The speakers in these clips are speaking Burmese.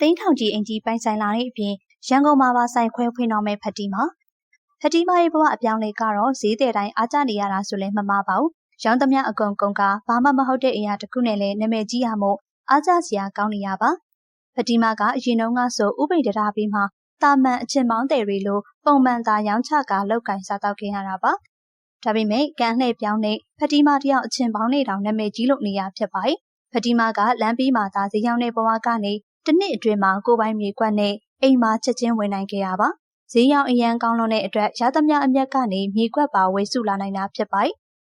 သိန်းထောင်ကြီးအင်ကြီးပိုင်ဆိုင်လာတဲ့အပြင်ရန်ကုန်မှာပါဆိုင်ခွဲဖွင့်တော့မဲ့ဖတီမာဖတီမာရဲ့ဘဝအပြောင်းလဲကတော့ဈေးတဲ့တိုင်းအားကျနေရတာဆိုလည်းမမှားပါဘူးရောင်းသမျှအကုန်ကုန်ကဘာမှမဟုတ်တဲ့အရာတစ်ခုနဲ့လည်းနာမည်ကြီးရမို့အားကျစရာကောင်းနေရပါဖတီမာကအရင်တုန်းကဆိုဥပိ္ပဒရာပြီးမှတာမန်အချင်းမောင်းတယ်တွေလိုပုံမှန်သာရောင်းချကလောက်ကင်စားတော့ခင်ရတာပါဒါပေမဲ့ကန်လှည့်ပြောင်းနေဖတီမာတယောက်အချင်းပေါင်းနေတောင်နာမည်ကြီးလို့နေရဖြစ်ပါတယ်ဖတီမာကလမ်းပြီးမှသာဈေးရောက်တဲ့ဘဝကနေ တစ်နှစ်အတွင်းမှာကိုပိုင်မြေကွက်နဲ့အိမ်မှာချက်ချင်းဝင်နိုင်ခဲ့ရပါဈေးရောက်အရန်ကောင်းလွန်တဲ့အတွက်ရသမျှအမျက်ကနေမြေကွက်ပါဝယ်စုလာနိုင်တာဖြစ်ပါတယ်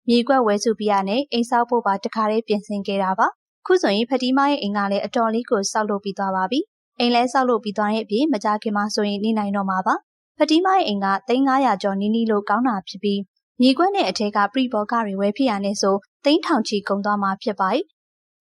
မြေကွက်ဝယ်စုပြရနဲ့အိမ်ဆောက်ဖို့ပါတခါလေးပြင်ဆင်ခဲ့တာပါခုဆိုရင်ဖတီမာရဲ့အိမ်ကလည်းအတော်လေးကိုဆောက်လုပ်ပြီးသွားပါပြီအိမ်လဲဆောက်လုပ်ပြီးသွားတဲ့အပြင်မကြခင်မှာဆိုရင်နေနိုင်တော့မှာပါဖတီမာရဲ့အိမ်က3900ကျော်နီးနီးလို့ကောင်းတာဖြစ်ပြီးမြေကွက်နဲ့အထက်ကပရိဘောကတွေဝယ်ဖြစ်ရနေဆိုသိန်းထောင်ချီကုန်သွားမှာဖြစ်ပါတယ်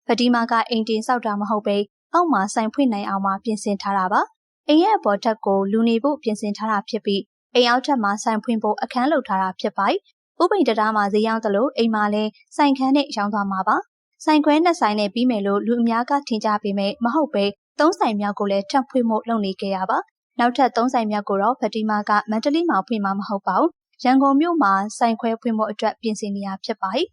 ဖတီမာကအိမ်တင်ဆောက်တာမဟုတ်ပဲ အောက်မှာဆိုင်ဖွင့်နိုင်အောင်မှပြင်ဆင်ထားတာပါအိမ်ရဲ့အပေါ်ထပ်ကိုလူနေဖို့ပြင်ဆင်ထားတာဖြစ်ပြီးအိမ်အောက်ထပ်မှာဆိုင်ဖွင့်ဖို့အခန်းလုပ်ထားတာဖြစ်ပါတယ်ဥပိန်တရားမှာဈေးရောက်သလိုအိမ်မှာလည်းဆိုင်ခန်းနဲ့ရောင်းသွားမှာပါဆိုင်ခွဲနှစ်ဆိုင်နဲ့ပြီးမယ်လို့လူအများကထင်ကြပေမဲ့မဟုတ်ပဲသုံးဆိုင်မြောက်ကိုလည်းထပ်ဖွင့်ဖို့လုပ်နေကြရပါနောက်ထပ်သုံးဆိုင်မြောက်ကိုတော့ဖတီမာကမန္တလေးမှာဖွင့်မှာမဟုတ်ပါဘူးရန်ကုန်မြို့မှာဆိုင်ခွဲဖွင့်ဖို့အတွက်ပြင်ဆင်နေရဖြစ်ပါတယ်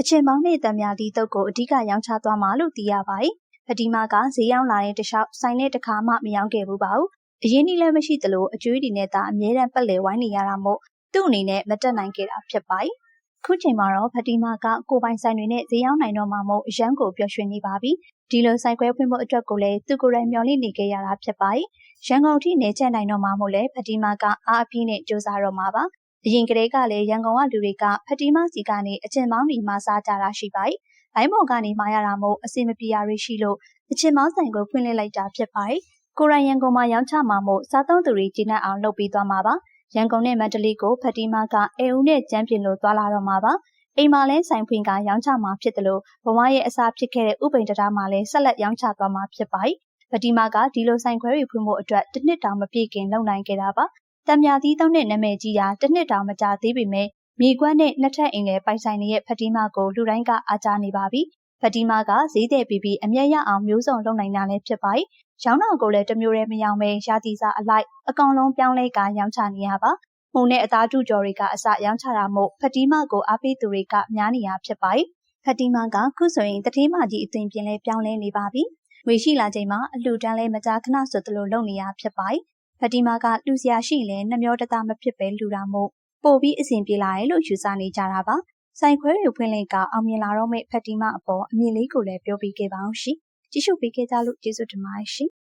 အချင်းပေါင်းနဲ့တံမြာသီးတုပ်ကိုအဓိကရောင်းချသွားမှာလို့သိရပါတယ်။ ဖတီမာကဈေးရောက်လာတဲ့တခြားဆိုင်နဲ့တခါမှမရောင်းခဲ့ဘူးပါဘူး။အရင်နီးလည်းမရှိသလိုအကျွေးတွေနဲ့သာအမြဲတမ်းပတ်လည်ဝိုင်းနေရတာမို့သူ့အနေနဲ့မတက်နိုင်ခဲ့တာဖြစ်ပါတယ်။ခုချိန်မှာတော့ဖတီမာကကိုပိုင်ဆိုင်တွေနဲ့ဈေးရောက်နိုင်တော့မှမို့အရန်ကိုပျော်ရွှင်နေပါပြီ။ဒီလိုဆိုင်ခွဲဖွင့်ဖို့အတွက်ကိုလည်းသူကိုယ်တိုင်မျှော်လင့်နေခဲ့ရတာဖြစ်ပါတယ်။ရန်ကုန်ထိနေချက်နိုင်တော့မှမို့လည်းဖတီမာကအားအပြည့်နဲ့စူးစမ်းတော့မှာပါ။အရင်ကတည်းကလည်းရန်ကုန်ကလူတွေကဖတီမာစီကနေအကျဉ်မောင်းဒီမှာစားကြတာရှိပါတယ်။ လိုင်းပေါ်ကနေမှာရတာမို့အဆင်မပြေရရရှိလို့အချင်းမောင်းဆိုင်ကိုဖွင့်လှစ်လိုက်တာဖြစ်ပါတယ်။ကိုရိုင်ရန်ကုန်မှာရောင်းချမှာမို့စားသုံးသူတွေကျင်းနှံ့အောင်လုပ်ပေးသွားမှာပါ။ရန်ကုန်နဲ့မန္တလေးကိုဖတီမာကအေဦးနဲ့ကျန်းပြင်လို့သွားလာတော့မှာပါ။အိမ်မှာလဲဆိုင်ဖွင့်ကရောင်းချမှာဖြစ်တယ်လို့ဘဝရဲ့အစားဖြစ်ခဲ့တဲ့ဥပိန်တရားမှာလဲဆက်လက်ရောင်းချသွားမှာဖြစ်ပါတယ်။ဖတီမာကဒီလိုဆိုင်ခွဲတွေဖွင့်ဖို့အတွက်တစ်နှစ်တောင်မပြည့်ခင်လုပ်နိုင်ခဲ့တာပါ။တံမြာသီးသုံးတဲ့နာမည်ကြီးရာတစ်နှစ်တောင်မကြာသေးပေမဲ့ မြေကွက်နဲ့နှစ်ထပ်အိမ်ငယ်ပိုင်ဆိုင်နေတဲ့ဖတီမာကိုလူတိုင်းကအားကြနေပါပြီ။ဖတီမာကဈေးတဲ့ပြီးပြီးအမျက်ရအောင်မျိုးစုံလုပ်နိုင်တာလည်းဖြစ်ပါတယ်။ရောင်းတာကိုလည်းတမျိုးတည်းမရောင်းပဲရာသီစားအလိုက်အကောင်လုံးပြောင်းလဲကရောင်းချနေရပါ။မှုနဲ့အသားတူကျော်တွေကအစရောင်းချတာမို့ဖတီမာကိုအားပေးသူတွေကများနေရဖြစ်ပါတယ်။ဖတီမာကခုဆိုရင်တတိမာကြီးအသွင်ပြင်လဲပြောင်းလဲနေပါပြီ။ဝေရှိလာချိန်မှာအလှတန်းလဲမကြာခဏဆိုသလိုလုပ်နေရဖြစ်ပါတယ်။ဖတီမာကလူစရာရှိလဲနှမျောတသားမဖြစ်ပဲလူတာမို့ ပို့ပြီးအဆင်ပြေလာတယ်လို့ယူဆနေကြတာပါ။ဆိုင်ခွဲတွေဖွင့်လင့်ကအောင်မြင်လာတော့မယ့်ဖက်တီမအပေါ်အမြင်လေးကိုလည်းပြောပြခဲ့ပါအောင်ရှင်။ကြည့်ရှုပေးခဲ့ကြလို့ကျေးဇူးတင်ပါတယ်ရှင်။